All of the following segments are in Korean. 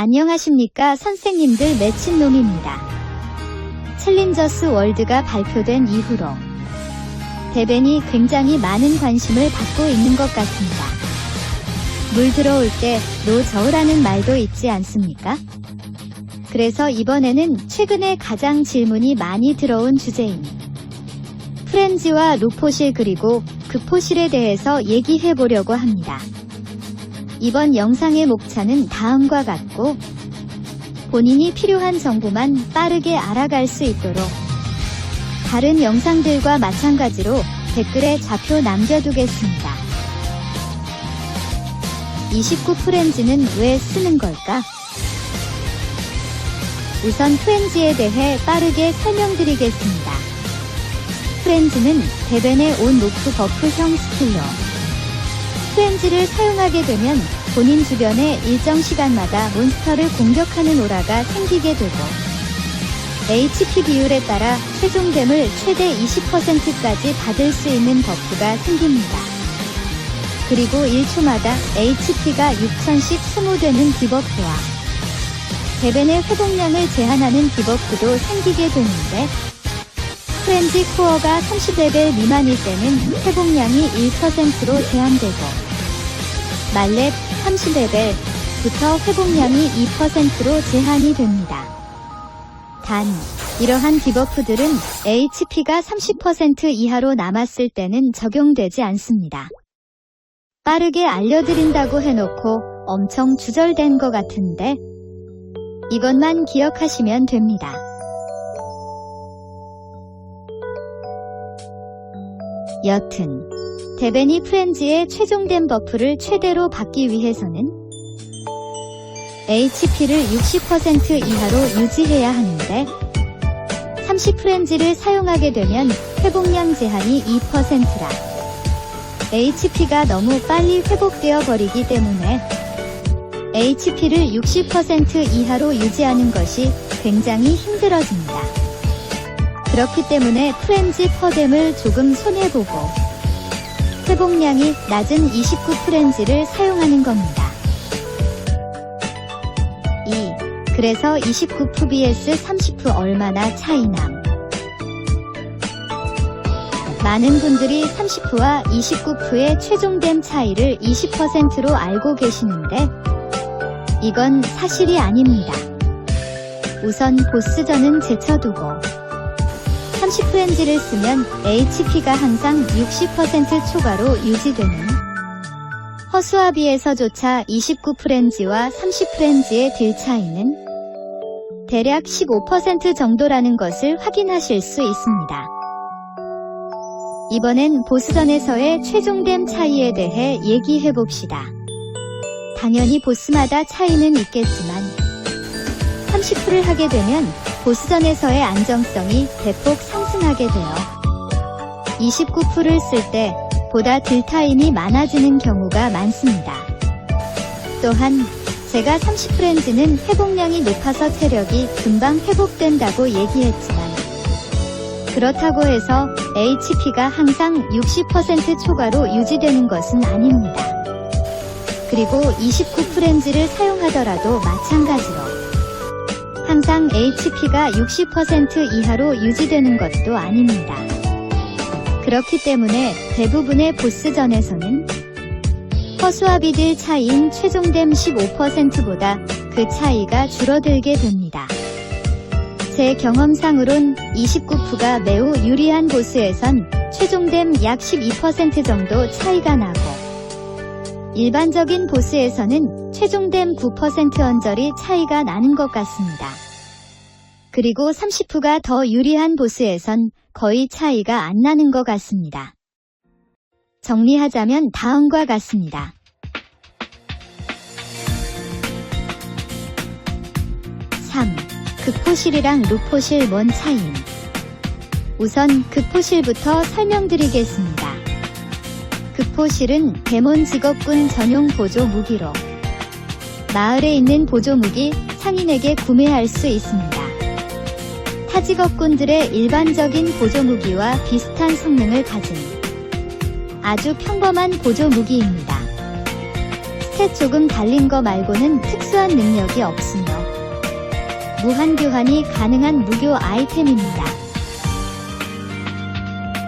안녕하십니까 선생님들 매친놈입니다. 챌린저스 월드가 발표된 이후로 대변이 굉장히 많은 관심을 받고 있는 것 같습니다. 물 들어올 때 노저우라는 말도 있지 않습니까? 그래서 이번에는 최근에 가장 질문이 많이 들어온 주제인 프렌즈와 루포실 그리고 극포실에 대해서 얘기해 보려고 합니다. 이번 영상의 목차는 다음과 같고 본인이 필요한 정보만 빠르게 알아갈 수 있도록 다른 영상들과 마찬가지로 댓글에 좌표 남겨두겠습니다. 29 프렌즈는 왜 쓰는 걸까? 우선 프렌즈에 대해 빠르게 설명드리겠습니다. 프렌즈는 대변의 온 노프 버프형 스킬러. 프렌즈를 사용하게 되면 본인 주변에 일정 시간마다 몬스터를 공격하는 오라가 생기게 되고 HP 비율에 따라 최종 댐을 최대 20%까지 받을 수 있는 버프가 생깁니다. 그리고 1초마다 HP가 6000씩 소모되는 디버프와 대변의 회복량을 제한하는 디버프도 생기게 되는데 프렌즈 코어가 30레벨 미만일 때는 회복량이 1%로 제한되고 말렙 30레벨부터 회복량이 2%로 제한이 됩니다. 단, 이러한 디버프들은 HP가 30% 이하로 남았을 때는 적용되지 않습니다. 빠르게 알려드린다고 해놓고 엄청 주절된 것 같은데 이것만 기억하시면 됩니다. 여튼 데베니 프렌즈의 최종된 버프를 최대로 받기 위해서는 HP를 60% 이하로 유지해야 하는데 30 프렌즈를 사용하게 되면 회복량 제한이 2%라 HP가 너무 빨리 회복되어 버리기 때문에 HP를 60% 이하로 유지하는 것이 굉장히 힘들어집니다. 그렇기 때문에 프렌즈 퍼뎀을 조금 손해보고 회복량이 낮은 29 프렌즈를 사용하는 겁니다. 2. 그래서 29프 vs 30프 얼마나 차이남? 많은 분들이 30프와 29프의 최종됨 차이를 20%로 알고 계시는데 이건 사실이 아닙니다. 우선 보스전은 제쳐두고 30프렌즈를 쓰면 HP가 항상 60% 초과로 유지되는 허수아비에서조차 29프렌즈와 30프렌즈의 딜 차이는 대략 15% 정도라는 것을 확인하실 수 있습니다. 이번엔 보스전에서의 최종됨 차이에 대해 얘기해 봅시다. 당연히 보스마다 차이는 있겠지만 30%를 하게 되면 보스전에서의 안정성이 대폭 상승하게 되어 29%를 쓸때 보다 딜타임이 많아지는 경우가 많습니다. 또한 제가 30프렌즈는 회복량이 높아서 체력이 금방 회복된다고 얘기했지만 그렇다고 해서 HP가 항상 60% 초과로 유지되는 것은 아닙니다. 그리고 29프렌즈를 사용하더라도 마찬가지로 항상 HP가 60% 이하로 유지되는 것도 아닙니다. 그렇기 때문에 대부분의 보스전에서는 허수아비들 차이인 최종됨 15%보다 그 차이가 줄어들게 됩니다. 제 경험상으론 29프가 매우 유리한 보스에선 최종됨 약12% 정도 차이가 나고 일반적인 보스에서는 최종됨 9% 언저리 차이가 나는 것 같습니다. 그리고 30프가 더 유리한 보스에선 거의 차이가 안 나는 것 같습니다. 정리하자면 다음과 같습니다. 3. 극포실이랑 루포실 뭔 차이임? 우선 극포실부터 설명드리겠습니다. 극포실은 데몬 직업군 전용 보조 무기로 마을에 있는 보조 무기 상인에게 구매할 수 있습니다. 타 직업군들의 일반적인 보조 무기와 비슷한 성능을 가진 아주 평범한 보조 무기입니다. 스탯 조금 달린 거 말고는 특수한 능력이 없으며 무한 교환이 가능한 무교 아이템입니다.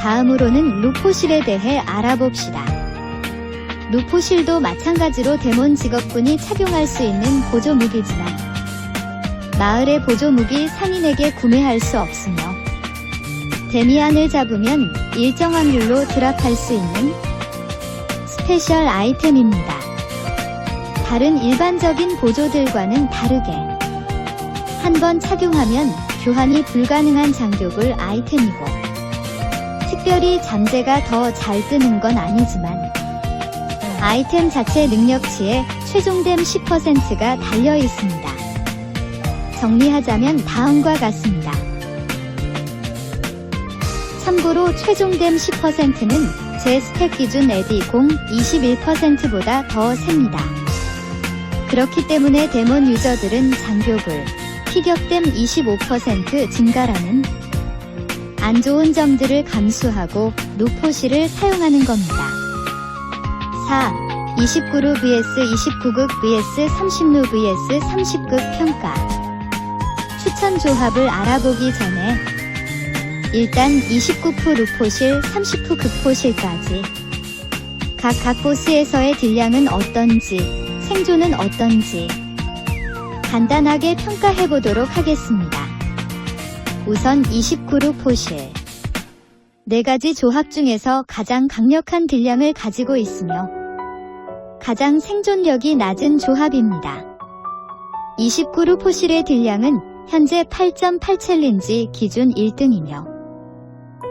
다음으로는 루포실에 대해 알아봅시다. 루포실도 마찬가지로 데몬 직업군이 착용할 수 있는 보조 무기지만 마을의 보조 무기 상인에게 구매할 수 없으며 데미안을 잡으면 일정 확률로 드랍할 수 있는 스페셜 아이템입니다. 다른 일반적인 보조들과는 다르게 한 번 착용하면 교환이 불가능한 장교불 아이템이고 특별히 잠재가 더 잘 뜨는 건 아니지만 아이템 자체 능력치에 최종됨 10%가 달려 있습니다. 정리하자면 다음과 같습니다. 참고로 최종됨 10%는 제 스택 기준 에디 공 21%보다 더 셉니다. 그렇기 때문에 데몬 유저들은 장교불, 피격됨 25% 증가라는 안 좋은 점들을 감수하고 루포시를 사용하는 겁니다. 4. 29루 vs 29극 vs 30루 vs 30극 평가 추천 조합을 알아보기 전에 일단 29프 루포실, 30프 극포실까지 각 각 보스에서의 딜량은 어떤지, 생존은 어떤지 간단하게 평가해보도록 하겠습니다. 우선 29루 포실 네 가지 조합 중에서 가장 강력한 딜량을 가지고 있으며 가장 생존력이 낮은 조합입니다. 29루 포실의 딜량은 현재 8.8 챌린지 기준 1등이며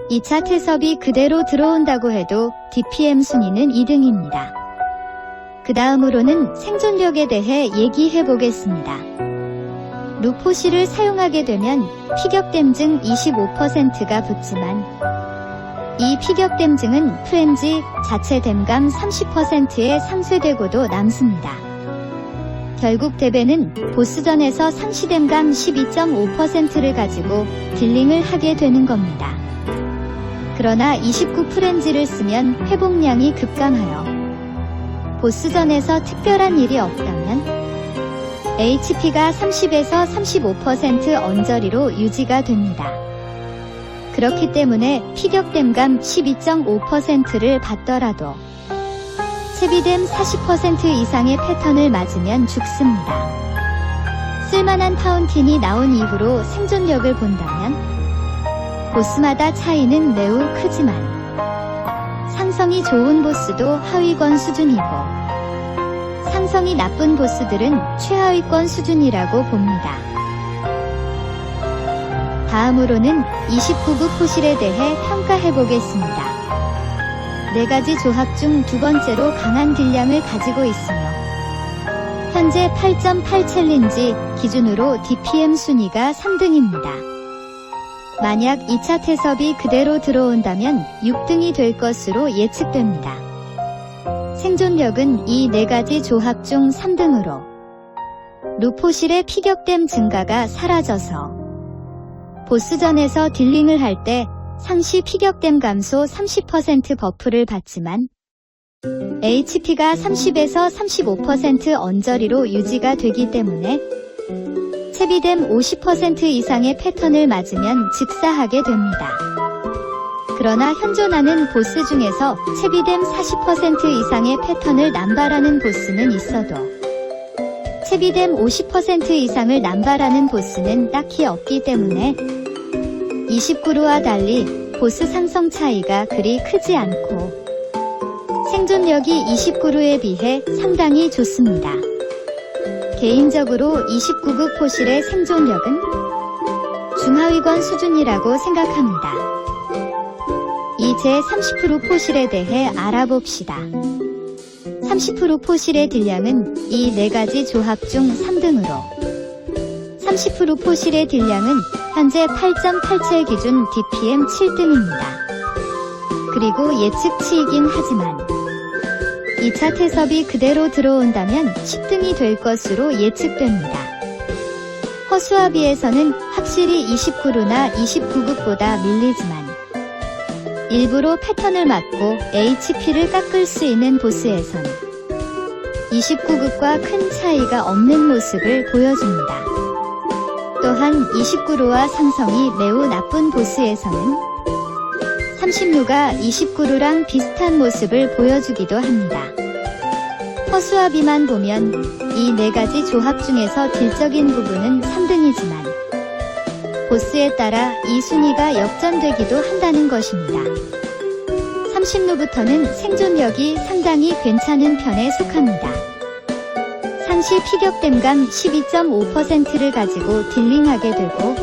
2차 태섭이 그대로 들어온다고 해도 DPM 순위는 2등입니다. 그 다음으로는 생존력에 대해 얘기해 보겠습니다. 루포시를 사용하게 되면 피격댐증 25%가 붙지만 이 피격댐증은 프렌지 자체 댐감 30%에 상쇄되고도 남습니다. 결국 대배는 보스전에서 상시 댐감 12.5%를 가지고 딜링을 하게 되는 겁니다. 그러나 29 프렌지를 쓰면 회복량이 급감하여 보스전에서 특별한 일이 없다면 HP가 30에서 35% 언저리로 유지가 됩니다. 그렇기 때문에 피격댐감 12.5%를 받더라도 채비댐 40% 이상의 패턴을 맞으면 죽습니다. 쓸만한 파운틴이 나온 이후로 생존력을 본다면 보스마다 차이는 매우 크지만 상성이 좋은 보스도 하위권 수준이고 상성이 나쁜 보스들은 최하위권 수준이라고 봅니다. 다음으로는 29급 포실에 대해 평가해 보겠습니다. 네 가지 조합 중 두 번째로 강한 딜량을 가지고 있으며 현재 8.8 챌린지 기준으로 DPM 순위가 3등입니다. 만약 2차 태섭이 그대로 들어온다면 6등이 될 것으로 예측됩니다. 생존력은 이 네 가지 조합 중 3등으로 루포실의 피격댐 증가가 사라져서 보스전에서 딜링을 할때 상시 피격댐 감소 30% 버프를 받지만 HP가 30에서 35% 언저리로 유지가 되기 때문에 채비됨 50% 이상의 패턴을 맞으면 즉사하게 됩니다. 그러나 현존하는 보스 중에서 채비됨 40% 이상의 패턴을 남발하는 보스는 있어도 채비됨 50% 이상을 남발하는 보스는 딱히 없기 때문에 29루와 달리 보스 상성 차이가 그리 크지 않고 생존력이 29루에 비해 상당히 좋습니다. 개인적으로 29급 포실의 생존력은 중하위권 수준이라고 생각합니다. 이제 30% 포실에 대해 알아봅시다. 30% 포실의 딜량은 이 네 가지 조합 중 3등으로 30% 포실의 딜량은 현재 8.87 기준 DPM 7등입니다. 그리고 예측치이긴 하지만 2차 태섭이 그대로 들어온다면 10등이 될 것으로 예측됩니다. 허수아비에서는 확실히 29루나 29극보다 밀리지만 일부러 패턴을 맞고 HP를 깎을 수 있는 보스에선 29급과 큰 차이가 없는 모습을 보여줍니다. 또한 29루와 상성이 매우 나쁜 보스에서는 36가 29루랑 비슷한 모습을 보여주기도 합니다. 허수와 비만 보면 이 네 가지 조합 중에서 딜적인 부분은 3등이지만 보스에 따라 이 순위가 역전되기도 한다는 것입니다. 30루부터는 생존력이 상당히 괜찮은 편에 속합니다. 상시 피격댐감 12.5%를 가지고 딜링하게 되고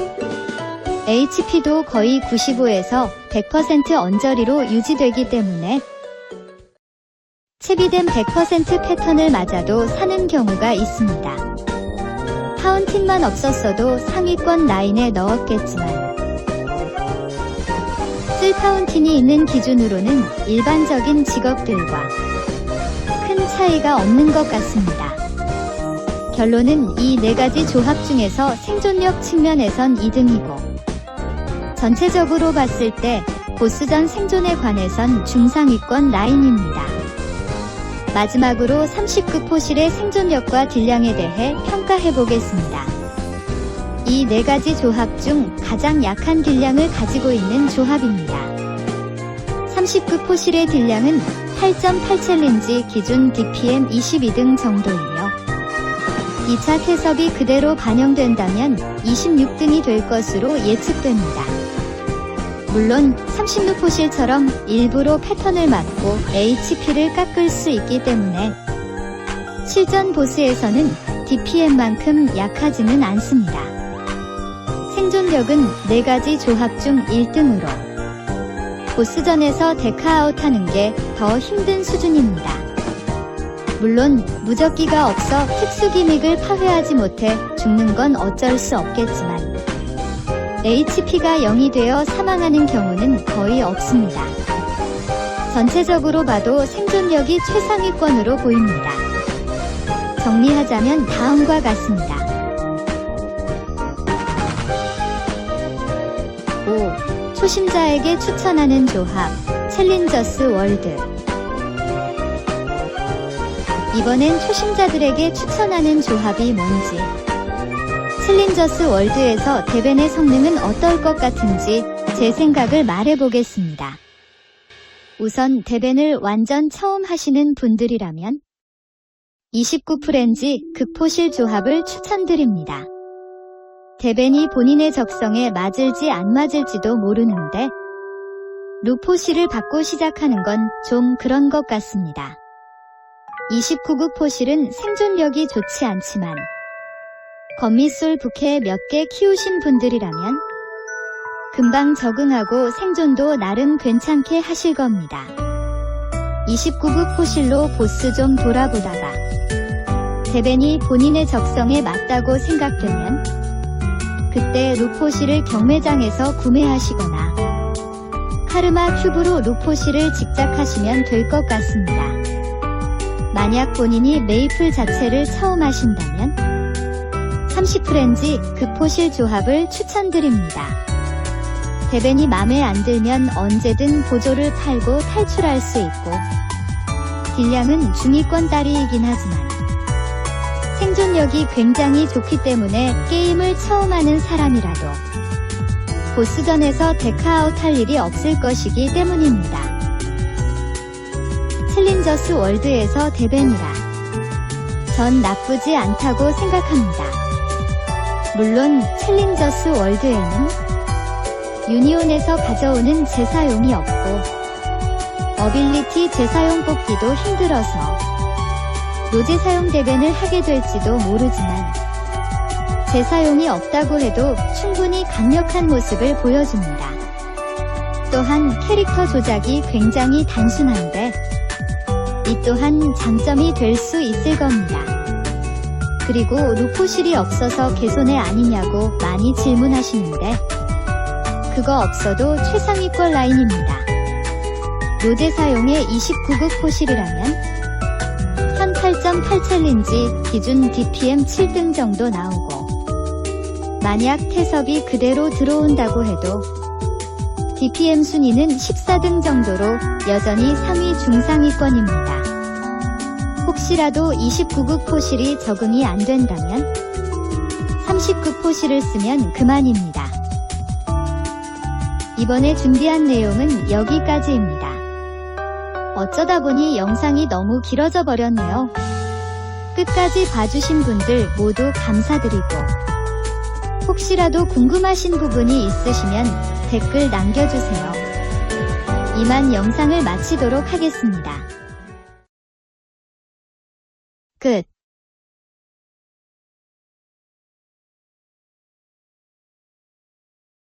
HP도 거의 95에서 100% 언저리로 유지되기 때문에 채비된 100% 패턴을 맞아도 사는 경우가 있습니다. 파운틴만 없었어도 상위권 라인에 넣었겠지만 쓸 파운틴이 있는 기준으로는 일반적인 직업들과 큰 차이가 없는 것 같습니다. 결론은 이 네 가지 조합 중에서 생존력 측면에선 2등이고 전체적으로 봤을 때 보스전 생존에 관해선 중상위권 라인입니다. 마지막으로 30급 포실의 생존력과 딜량에 대해 평가해 보겠습니다. 이 네 가지 조합 중 가장 약한 딜량을 가지고 있는 조합입니다. 30급 포실의 딜량은 8.8 챌린지 기준 DPM 22등 정도이며 2차 태섭이 그대로 반영된다면 26등이 될 것으로 예측됩니다. 물론 30루 포실처럼 일부러 패턴을 맞고 HP를 깎을 수 있기 때문에 실전 보스에서는 DPM만큼 약하지는 않습니다. 생존력은 4가지 조합 중 1등으로 보스전에서 데카아웃 하는 게 더 힘든 수준입니다. 물론 무적기가 없어 특수 기믹을 파괴하지 못해 죽는 건 어쩔 수 없겠지만 HP가 0이 되어 사망하는 경우는 거의 없습니다. 전체적으로 봐도 생존력이 최상위권으로 보입니다. 정리하자면 다음과 같습니다. 5. 초심자에게 추천하는 조합 챌린저스 월드 이번엔 초심자들에게 추천하는 조합이 뭔지 챌린저스 월드에서 대벤의 성능은 어떨 것 같은지 제 생각을 말해보겠습니다. 우선 대벤을 완전 처음 하시는 분들이라면 29프렌지 극포실 조합을 추천드립니다. 대벤이 본인의 적성에 맞을지 안 맞을지도 모르는데 루포실을 받고 시작하는 건 좀 그런 것 같습니다. 29급 포실은 생존력이 좋지 않지만 거미술 부캐 몇 개 키우신 분들이라면 금방 적응하고 생존도 나름 괜찮게 하실 겁니다. 29급 포실로 보스 좀 돌아보다가 대벤이 본인의 적성에 맞다고 생각되면 그때 루포실을 경매장에서 구매하시거나 카르마 큐브로 루포실을 직작하시면 될 것 같습니다. 만약 본인이 메이플 자체를 처음 하신다면 30프렌지 급포실 조합을 추천드립니다. 대변이 맘에 안 들면 언제든 보조를 팔고 탈출할 수 있고 딜량은 중위권 따리이긴 하지만 생존력이 굉장히 좋기 때문에 게임을 처음 하는 사람이라도 보스전에서 데카아웃 할 일이 없을 것이기 때문입니다. 챌린저스 월드에서 대변이라 전 나쁘지 않다고 생각합니다. 물론 챌린저스 월드에는 유니온에서 가져오는 재사용이 없고 어빌리티 재사용 뽑기도 힘들어서 노재 사용 대변을 하게 될지도 모르지만 재사용이 없다고 해도 충분히 강력한 모습을 보여줍니다. 또한 캐릭터 조작이 굉장히 단순한데 이 또한 장점이 될 수 있을 겁니다. 그리고 루포실이 없어서 개손해 아니냐고 많이 질문하시는데 그거 없어도 최상위권 라인입니다. 노제 사용의 29급 포실이라면 현8.8 챌린지 기준 DPM 7등 정도 나오고 만약 태섭이 그대로 들어온다고 해도 DPM 순위는 14등 정도로 여전히 상위 중상위권입니다. 혹시라도 29급 포실이 적응이 안 된다면 30급 포실을 쓰면 그만입니다. 이번에 준비한 내용은 여기까지입니다. 어쩌다 보니 영상이 너무 길어져 버렸네요. 끝까지 봐주신 분들 모두 감사드리고 혹시라도 궁금하신 부분이 있으시면 댓글 남겨주세요. 이만 영상을 마치도록 하겠습니다.